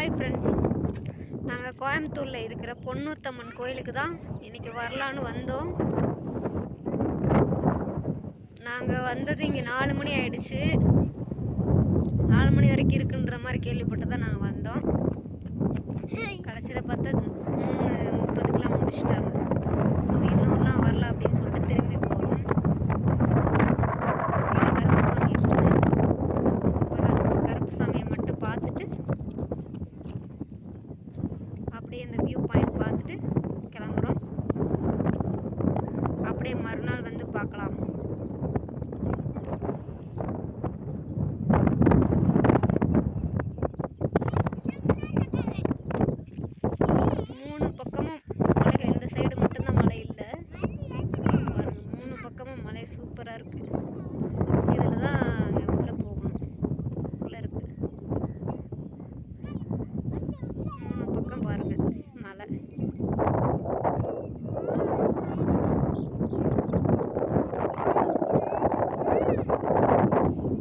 Hi friends நாங்கள் கோயம்புத்தூரில் இருக்கிற பொன்னூத்தம்மன் கோயிலுக்கு தான் இன்றைக்கி வரலான்னு வந்தோம். நாங்கள் வந்தது இங்கே நாலு மணி ஆயிடுச்சு. நாலு மணி வரைக்கும் இருக்குன்ற மாதிரி கேள்விப்பட்டு தான் நாங்கள் வந்தோம் கடைசியில் பார்த்தா மூணு முப்பதுக்கெலாம் முடிச்சிட்டாங்க ஸோ இன்னொருலாம் வரல அப்படின்னு சொல்லிட்டு திரும்பி போகிறோம் கருப்பசாமி இருக்குது சூப்பராக இருந்துச்சு கருப்பசாமியை மட்டும் பார்த்துட்டு இந்த அந்த வியூ பாயிண்ட் பார்த்துட்டு கிளம்புறோம். அப்படியே மறுநாள் வந்து பார்க்கலாம் மூணு பக்கமும் மலை இந்த சைடு மட்டும்தான் மலை இல்லை பாருங்க, மூணு பக்கமும் மலை சூப்பராக இருக்கு இதில் தான் அங்கே உள்ளே போகணும் உள்ளே இருக்கு மூணு பக்கம் பாருங்க மலை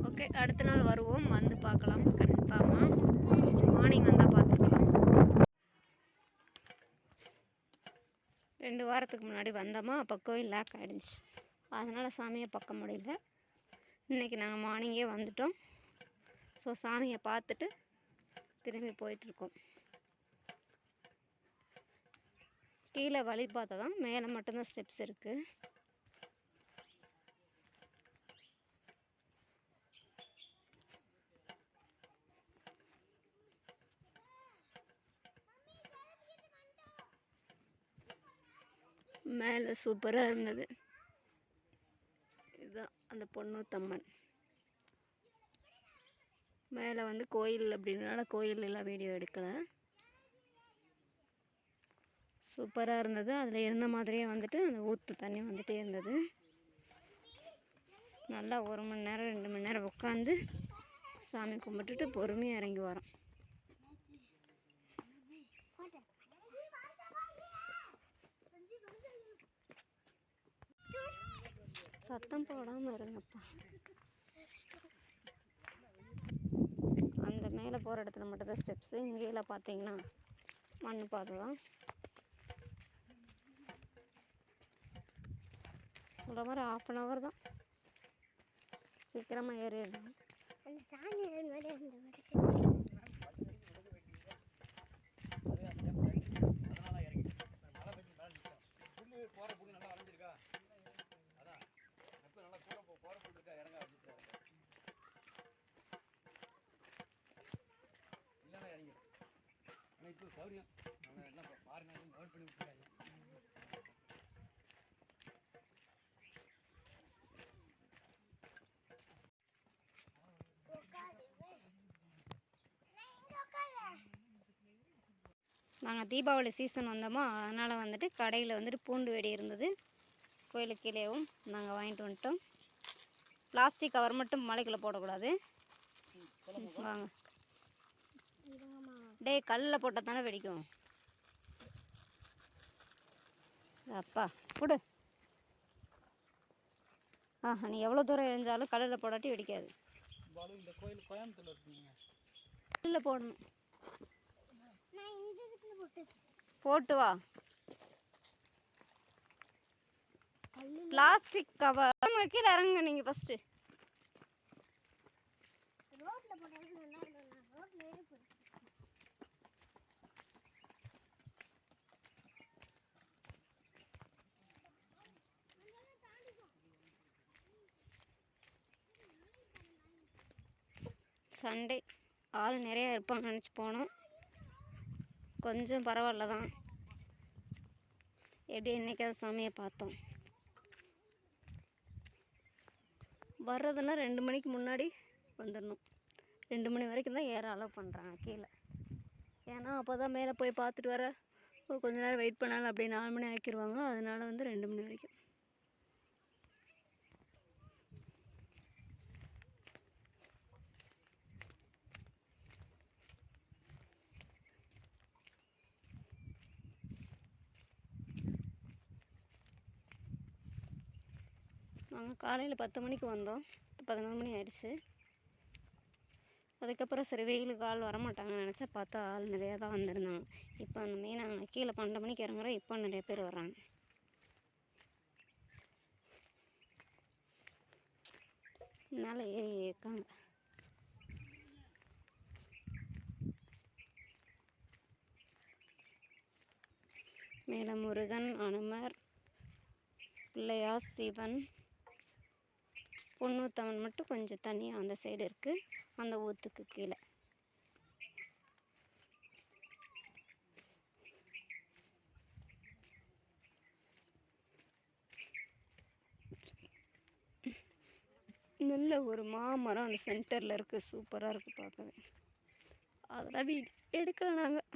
ஓகே அடுத்த நாள் வருவோம் வந்து பார்க்கலாம் கன்ஃபார்மாக மார்னிங் வந்தால் பார்த்துக்கலாம் ரெண்டு வாரத்துக்கு முன்னாடி வந்தோமா அப்போ கோயில் லாக் ஆகிடுச்சு அதனால் சாமியை பார்க்க முடியல. இன்றைக்கி நாங்கள் மார்னிங்கே வந்துட்டோம். ஸோ சாமியை பார்த்துட்டு திரும்பி போயிட்டுருக்கோம். கீழே வழி பார்த்தா தான் மேலே மட்டும்தான் ஸ்டெப்ஸ் இருக்குது மேலே சூப்பராக இருந்தது. இதுதான் அந்த பொண்ணூத்தம்மன் மேலே வந்து கோயில் அப்படின்றனால கோயில் எல்லாம் வீடியோ எடுக்கலை. சூப்பராக இருந்தது. அதில் இருந்த மாதிரியே வந்துட்டு அந்த ஊற்று தண்ணி வந்துகிட்டே இருந்தது. நல்லா ஒரு மணி நேரம் ரெண்டு மணி நேரம் உட்காந்து சாமி கும்பிட்டுட்டு பொறுமையாக இறங்கி வரோம். சத்தம் போடாமல் இருங்கப்பா. அந்த மேலே போகிற இடத்துல மட்டும்தான் ஸ்டெப்ஸு இங்கேயெல்லாம் பார்த்தீங்கன்னா மண் பாதை தான் சொல்கிற மாதிரி ஆஃப் அன் ஹவர் தான். சீக்கிரமாக ஏறிடலாம். நாங்கள் தீபாவளி சீசன் வந்தோமோ அதனால் வந்துட்டு கடையில் வந்துட்டு பூண்டு வெடி இருந்தது. கோயிலுக்கு கீழேவும் நாங்கள் வாங்கிட்டு வந்துட்டோம். பிளாஸ்டிக் கவர் மட்டும் மலைக்குள்ளே போடக்கூடாது. வாங்க. டேய் கல்லில் போட்டால் தானே வெடிக்கும். அப்பா கொடு ஆ நீ எவ்வளோ தூரம் எழுந்தாலும் கல்லில் போடாட்டி வெடிக்காது. கல்லில் போடணும். போட்டு வா. பிளாஸ்டிக் கவர் கீழே இறங்குங்க நீங்கள் ஃபஸ்ட்டு சண்டே ஆள் நிறையா இருப்பாங்க நினச்சி போனோம். கொஞ்சம் பரவாயில்ல தான். எப்படி என்றைக்காவது சாமியை பார்த்தோம். வர்றதுன்னா ரெண்டு மணிக்கு முன்னாடி வந்துடணும். ரெண்டு மணி வரைக்கும் தான் ஏற அலோவ் பண்ணுறாங்க கீழே. ஏன்னா அப்போ தான் மேலே போய் பார்த்துட்டு வர கொஞ்ச நேரம் வெயிட் பண்ணாலும் அப்படியே நாலு மணி ஆக்கிடுவாங்க அதனால் வந்து ரெண்டு மணி வரைக்கும். நாங்கள் காலையில் பத்து மணிக்கு வந்தோம். பதினொரு மணி ஆயிடுச்சு. அதுக்கப்புறம் சரி வெயிலுக்கு ஆள் வரமாட்டாங்கன்னு நினச்சா பார்த்தா ஆள் நிறையா தான் வந்திருந்தாங்க. இப்போ அந்த நாங்கள் கீழே பன்னெண்டு மணிக்கு இறங்குறோம். இப்போ நிறைய பேர் வர்றாங்க. மேலே ஏறி இருக்காங்க. மேலே முருகன் அனுமர் பிள்ளையார் சிவன் பொண்ணூத்தம்மன் மட்டும் கொஞ்சம் தனியாக அந்த சைடு இருக்குது அந்த ஊத்துக்கு கீழே. நல்ல ஒரு மாமரம் அந்த சென்டரில் இருக்குது சூப்பராக இருக்குது பார்க்கவே. அதெல்லாம் வீடு எடுக்கலை நாங்கள்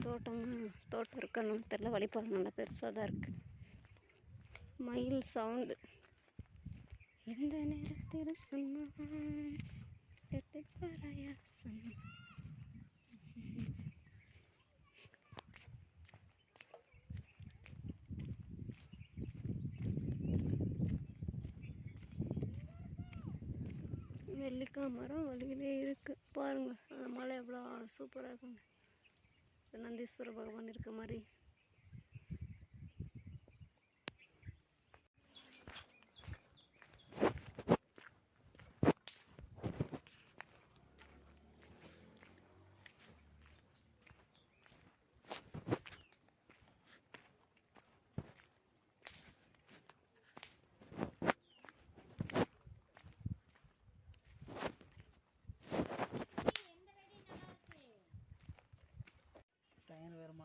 தோட்டம் தோட்டம் இருக்கணும் தெரில வழிபாடு நல்லா பெருசாக தான் இருக்குது மயில் சவுண்டு எந்த நேரத்தில் சொன்னான் எட்டு நெல்லிக்காய் மரம் வழியிலே இருக்குது பாருங்கள் அந்த எவ்வளோ சூப்பராக இருக்குங்க நந்தீஸ்வர பகவான் இருக்க மாதிரி.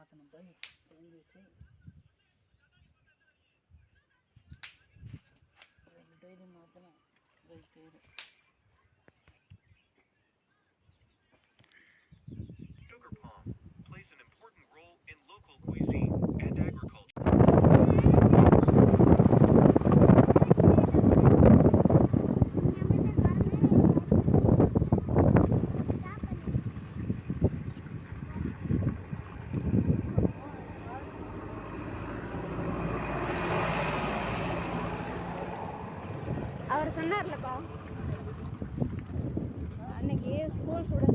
மாற்றணும் போய் தெரிஞ்சு வச்சு. ரெண்டு டயரும் மாற்றணும் போய் டயரு அவர் அன்னைக்கு ஸ்கூல் ஸ்டூடெண்ட்